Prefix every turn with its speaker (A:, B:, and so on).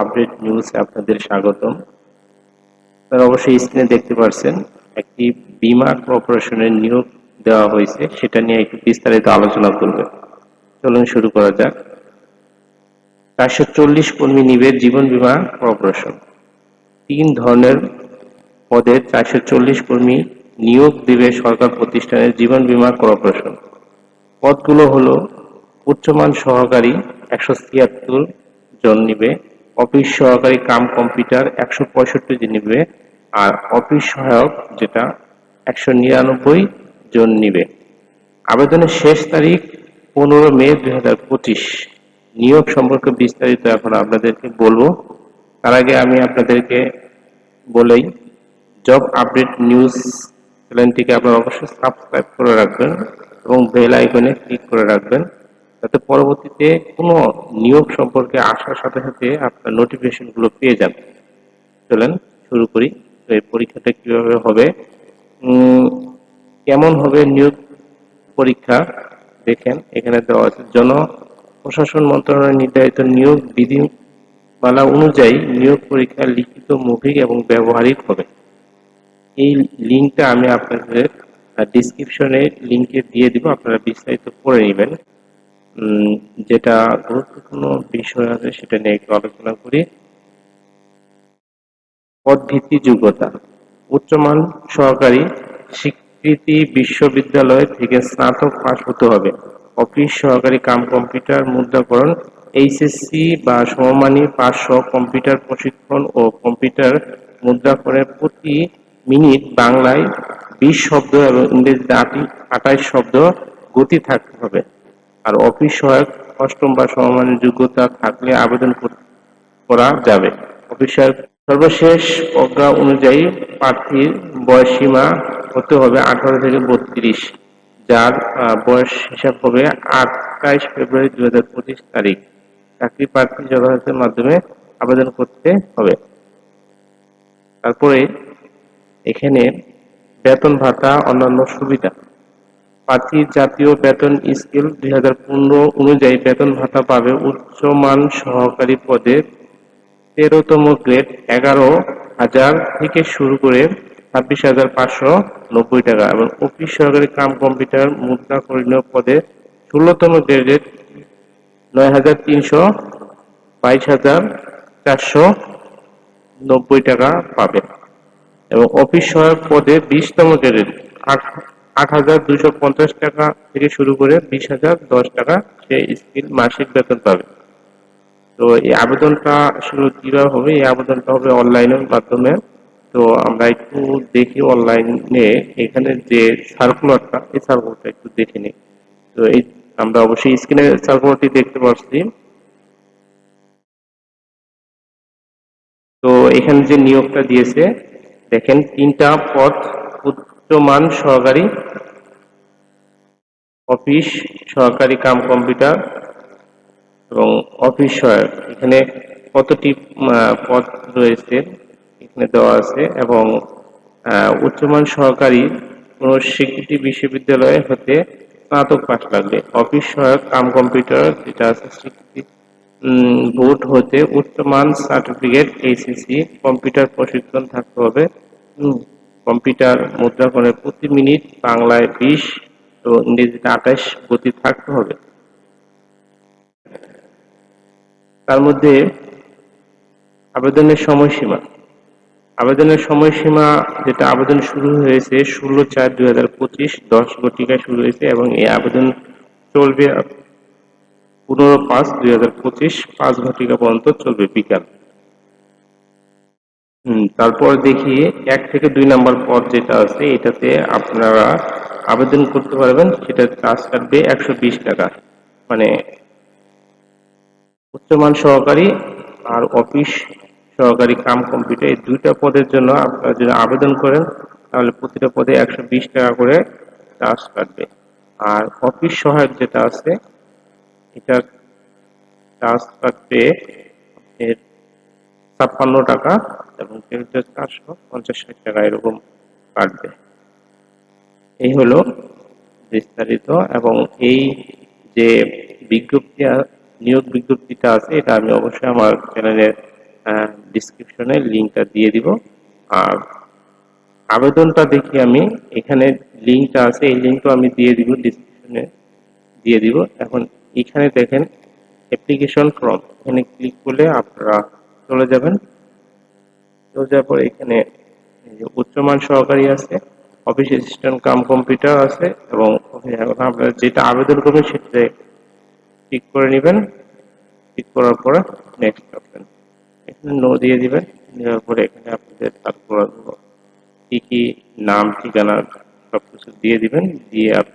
A: Update নিউজে আপনাদের স্বাগতম। আপনারা অবশ্যই স্ক্রিনে দেখতে পাচ্ছেন একটি বিমা কর্পোরেশনের নিয়োগ দেওয়া হয়েছে, সেটা নিয়ে একটু বিস্তারিত আলোচনা করবে। চলুন শুরু করা যাক। চারশো চল্লিশ কর্মী নিবে জীবন বীমা কর্পোরেশন তিন ধরনের পদে চারশো চল্লিশ কর্মী নিয়োগ দেবে সরকার প্রতিষ্ঠানের জীবন বীমা কর্পোরেশন পদগুলো হলো উচ্চমান সহকারী একশো ছিয়াত্তর জন নিবে অফিস সহকারী কাম কম্পিউটার একশো পঁয়ষট্টি জন নিবে আর অফিস সহায়ক যেটা একশো নিরানব্বই জন নিবে। আবেদনের শেষ তারিখ পনেরো মে দুই হাজার পঁচিশ। নিয়োগ সম্পর্কে বিস্তারিত এখন আপনাদেরকে বলব। তার আগে আমি আপনাদেরকে বলেই, জব আপডেট নিউজ চ্যানেলটিকে আপনারা অবশ্যই সাবস্ক্রাইব করে রাখবেন এবং বেল আইকনে ক্লিক করে রাখবেন। যাতে পরবর্তীতে কোনো নিয়োগ সম্পর্কে আসার সাথে সাথে আপনার নোটিফিকেশনগুলো পেয়ে যান চলেন শুরু করি। তো এই পরীক্ষাটা কীভাবে হবে? কেমন হবে নিয়োগ পরীক্ষা? দেখেন, এখানে দেওয়া আছে, জন প্রশাসন মন্ত্রণালয়ের নির্ধারিত নিয়োগ বিধিমালা অনুযায়ী নিয়োগ পরীক্ষা লিখিত, মৌখিক এবং ব্যবহারিক হবে। এই লিঙ্কটা আমি আপনাদের ডিসক্রিপশনে লিঙ্কে দিয়ে দিব, আপনারা বিস্তারিত পড়ে নেবেন। যেটা গুরুত্বপূর্ণ বিষয় আছে সেটা নিয়ে একটু আলোচনা করি। পদভিত্তি যোগ্যতা উচ্চমান সহকারী স্বীকৃতি বিশ্ববিদ্যালয় থেকে স্নাতক পাশ হতে হবে। অফিস সহকারী কাম কম্পিউটার মুদ্রাকরণ, এইচএসসি বা সমমানী সহ কম্পিউটার প্রশিক্ষণ ও কম্পিউটার মুদ্রাকরণের প্রতি মিনিট বাংলায় বিশ শব্দ এবং ইংরেজিতে আটি আঠাইশ শব্দ গতি থাকতে হবে। আর অফিস সহায়ক অষ্টম বা সমমানের যোগ্যতা থাকলে আবেদন কর- যাবে। অফিস সহায়ক সর্বশেষ প্রজ্ঞা অনুযায়ী প্রার্থীর বয়সীমা হতে হবে আঠারো থেকে বত্রিশ, যার বয়স হিসাব হবে আঠাইশ ফেব্রুয়ারি দুই হাজার পঁচিশ তারিখ। চাকরি প্রার্থী যথাযথের মাধ্যমে আবেদন করতে হবে। তারপরে এখানে বেতন ভাতা, অন্যান্য সুবিধা। প্রার্থী জাতীয় বেতন স্কেল দুই হাজার পনেরো অনুযায়ী বেতন ভাতা পাবে উচ্চমান সহকারী পদে তেরোতম গ্রেড এগারো হাজার থেকে শুরু করে ছাব্বিশ হাজার পাঁচশো নব্বই টাকা এবং অফিস সহকারী কাম কম্পিউটার মুদ্রা করণীয় পদে ষোলোতম গ্রেডের নয় হাজার তিনশো বাইশ হাজার চারশো নব্বই টাকা পাবে এবং অফিস সহায়ক পদে বিশতম গ্রেডের আট আট হাজার দুশো পঞ্চাশ টাকা থেকে শুরু করে বিশ হাজার দশ টাকা সে স্কিল মাসিক বেতন পাবে। তো এই আবেদনটা আসলে কীভাবে হবে? এই আবেদনটা হবে অনলাইনের মাধ্যমে। তো আমরা একটু দেখি অনলাইনে এখানে যে সার্কুলারটা, এই সার্কুলারটা একটু দেখে নিই। তো এই আমরা অবশ্যই স্ক্রিনে সার্কুলারটি দেখতে পাচ্ছি। তো এখানে যে নিয়োগটা দিয়েছে, দেখেন তিনটা পদ উচ্চমান সহকারী অফিস, সহকারী কাম কম্পিউটার এবং অফিস সহায়ক। এখানে কতটি পদ রয়েছে এখানে দেওয়া আছে এবং উচ্চমান সহকারী কোন স্বীকৃতি বিশ্ববিদ্যালয় হতে স্নাতক পাশ লাগবে। অফিস সহায়ক কাম কম্পিউটার যেটা আছে স্বীকৃতি বোর্ড হতে উচ্চমান সার্টিফিকেট এইচএসসি কম্পিউটার প্রশিক্ষণ থাকতে হবে। কম্পিউটার মুদ্রাকরণের প্রতি মিনিট বাংলায় বিশ তো ইংরেজিতে আঠাশ গতি থাকতে হবে। তার মধ্যে আবেদনের সময়সীমা। আবেদনের সময়সীমা যেটা আবেদন শুরু হয়েছে ষোলো চার দুই হাজার পঁচিশ, দশ ঘটিকায় শুরু হয়েছে এবং এই আবেদন চলবে পনেরো পাঁচ দুই হাজার পঁচিশ, পাঁচ ঘটিকা পর্যন্ত চলবে বিকাল। তারপর দেখি এক থেকে দুই নাম্বার পদ যেটা আছে, এটাতে আপনারা আবেদন করতে পারবেন। সেটা চার্জ কাটবে একশো বিশ টাকা। মানে উচ্চমান সহকারী আর অফিস সহকারী কাম কম্পিউটার, এই দুইটা পদের জন্য আপনারা যদি আবেদন করেন, তাহলে প্রতিটা পদে একশো বিশ টাকা করে চার্জ কাটবে আর অফিস সহায়ক যেটা আছে এটা চার্জ কাটবে এর ছাপ্পান্ন টাকা এবং ক্রেডিটের চারশো পঞ্চাশ ষাট টাকা এরকম কাটবে। এই হলো বিস্তারিত এবং এই যে বিজ্ঞপ্তি, নিয়োগ বিজ্ঞপ্তিটা আছে, এটা আমি অবশ্যই আমার চ্যানেলের ডিসক্রিপশনে লিঙ্কটা দিয়ে দিব। আর আবেদনটা দেখি আমি, এখানে লিঙ্কটা আছে, এই লিঙ্কটা আমি দিয়ে দিব ডিসক্রিপশনে দিয়ে দিব। এখন এখানে দেখেন অ্যাপ্লিকেশন ফর্ম এখানে ক্লিক করলে আপনারা চলে যাবেন। চলে যাওয়ার পর এখানে উচ্চমান সহকারী আছে অফিস অ্যাসিস্ট্যান্ট কাম কম্পিউটার আছে এবং আপনারা যেটা আবেদন করবেন সেটাতে ক্লিক করে নেবেন। ক্লিক করার পরে নেক্সট অপশন এখানে নো দিয়ে দিবেন। দেওয়ার পরে এখানে আপনাদের তারপর কি কি নাম, ঠিকানা সবকিছু দিয়ে দিবেন। দিয়ে আপনার